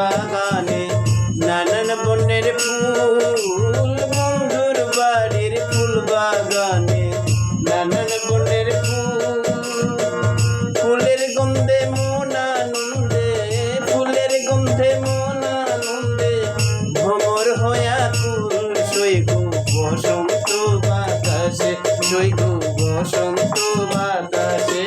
বাগানে নানান বনের ফুল, বন্ধুর বাড়ির ফুল বাগানে নানান বনের ফুল। ফুলের গন্ধে মন আনন্দে, ফুলের গন্ধে মন আনন্দে ভ্রমর হয়া কুল সৈগ বসন্ত বাতাসে সৈগ বসন্ত বাতাসে।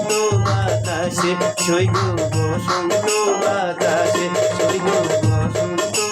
বাতাসে সইব বসন্ত বাতাসে সইব বসন্ত